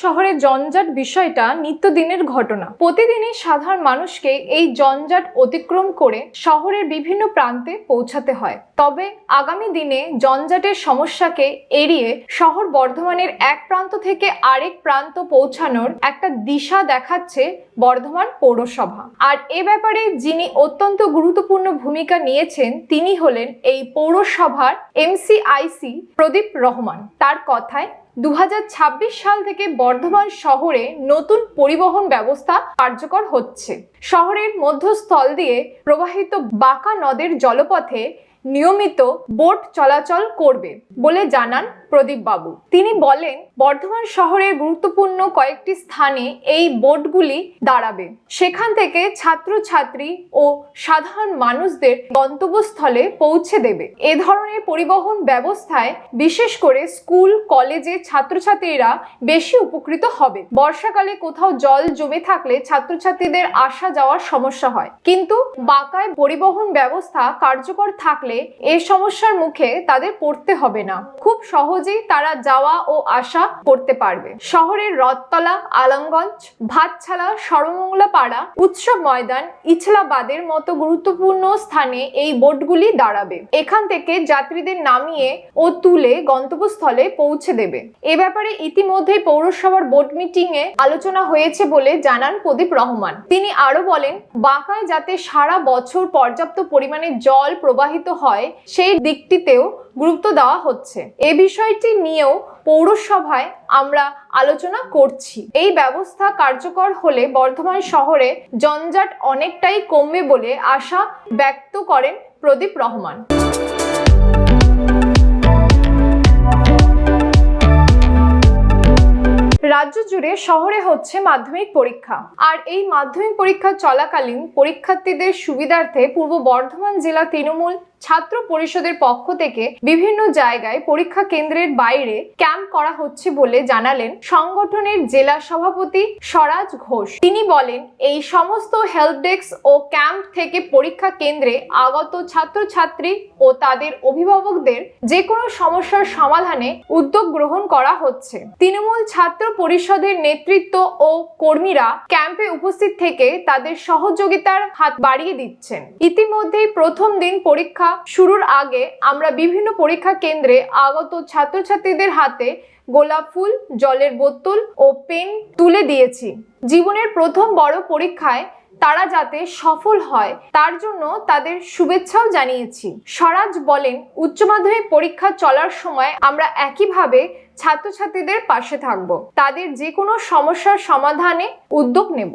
শহরে জঞ্জাট বিষয়টা নিত্যদিনের ঘটনা। প্রতিদিনই সাধারণ মানুষকে এই জঞ্জাট অতিক্রম করে শহরের বিভিন্ন প্রান্তে পৌঁছাতে হয়। তবে আগামী দিনে জঞ্জাটের সমস্যাকে এড়িয়ে শহর বর্ধমানের এক প্রান্ত থেকে আরেক প্রান্ত পৌঁছানোর একটা দিশা দেখাচ্ছে বর্ধমান পৌরসভা। আর এ ব্যাপারে যিনি অত্যন্ত গুরুত্বপূর্ণ ভূমিকা নিয়েছেন, তিনি হলেন এই পৌরসভার এমসিআইসি প্রদীপ রহমান। তার কথায় দু হাজার ছাব্বিশ সাল থেকে বর্ধমান শহরে নতুন পরিবহন ব্যবস্থা কার্যকর হচ্ছে। শহরের মধ্যস্থল দিয়ে প্রবাহিত বাঁকা নদের জলপথে নিয়মিত বোট চলাচল করবে বলে জানান প্রদীপ বাবু। তিনি বলেন, বর্ধমান শহরের গুরুত্বপূর্ণ কয়েকটি স্থানে এই বোটগুলি দাঁড়াবে। সেখান থেকে ছাত্রছাত্রী ও সাধারণ মানুষদের গন্তব্যস্থলে পৌঁছে দেবে। এ ধরনের পরিবহন ব্যবস্থায় বিশেষ করে স্কুল, কলেজে ছাত্রছাত্রীরা বেশি উপকৃত হবে। বর্ষাকালে কোথাও জল জমে থাকলে ছাত্রছাত্রীদের আসা যাওয়ার সমস্যা হয়। কিন্তু বাঁকায় পরিবহন ব্যবস্থা কার্যকর থাকলে এ সমস্যার মুখে তাদের পড়তে হবে না। খুব সহজেই তারা যাওয়া ও আসা করতে পারবে। শহরের রথতলা, আলমগঞ্জ, ভাতছালা সর্বমঙ্গলা পাড়া উৎসব ময়দান, ইছলাবাদের মতো গুরুত্বপূর্ণ স্থানে এই বোটগুলি দাঁড়াবে। এখান থেকে যাত্রীদের নামিয়ে ও তুলে গন্তব্যস্থলে পৌঁছে দেবে। এ ব্যাপারে ইতিমধ্যেই পৌরসভার বোর্ড মিটিং এ আলোচনা হয়েছে বলে জানান প্রদীপ রহমান। তিনি আরও বলেন, বাঁকায় যাতে সারা বছর পর্যাপ্ত পরিমাণে জল প্রবাহিত হয়, সেই দিকটিতেও গুরুত্ব দেওয়া হচ্ছে। এ বিষয়টি নিয়েও পৌরসভায় আমরা আলোচনা করছি। এই ব্যবস্থা কার্যকর হলে বর্ধমান শহরে জঞ্জাট অনেকটাই কমবে বলে আশা ব্যক্ত করেন প্রদীপ রহমান। রাজ্য জুড়ে শহরে হচ্ছে মাধ্যমিক পরীক্ষা। আর এই মাধ্যমিক পরীক্ষা চলাকালীন পরীক্ষার্থীদের সুবিধার্থে পূর্ব বর্ধমান জেলা তৃণমূল ছাত্র পরিষদের পক্ষ থেকে বিভিন্ন জায়গায় পরীক্ষা কেন্দ্রের বাইরে ক্যাম্প করা হচ্ছে বলে জানালেন সংগঠনের জেলা সভাপতি স্বরাজ ঘোষ। তিনি বলেন, এই সমস্ত হেল্প ডেস্ক ও ক্যাম্প থেকে পরীক্ষা কেন্দ্রে আগত ছাত্রছাত্রী ও তাদের অভিভাবকদের যে কোনো সমস্যার সমাধানে উদ্যোগ গ্রহণ করা হচ্ছে। তৃণমূল ছাত্র পরিষদের নেতৃত্ব ও কর্মীরা ক্যাম্পে উপস্থিত থেকে তাদের সহযোগিতার হাত বাড়িয়ে দিচ্ছেন। ইতিমধ্যেই প্রথম দিন পরীক্ষা শুরুর আগে আমরা বিভিন্ন পরীক্ষা কেন্দ্রে আগত ছাত্রছাত্রীদের হাতে গোলাপ ফুল, জলের বোতল ও পেন তুলে দিয়েছি। জীবনের প্রথম বড় পরীক্ষায় তারা যাতে সফল হয়, তার জন্য তাদের শুভেচ্ছাও জানিয়েছি। স্বরাজ বলেন, উচ্চ মাধ্যমিক পরীক্ষা চলার সময় আমরা একইভাবে ছাত্রছাত্রীদের পাশে থাকব। তাদের যে কোনো সমস্যার সমাধানে উদ্যোগ নেব।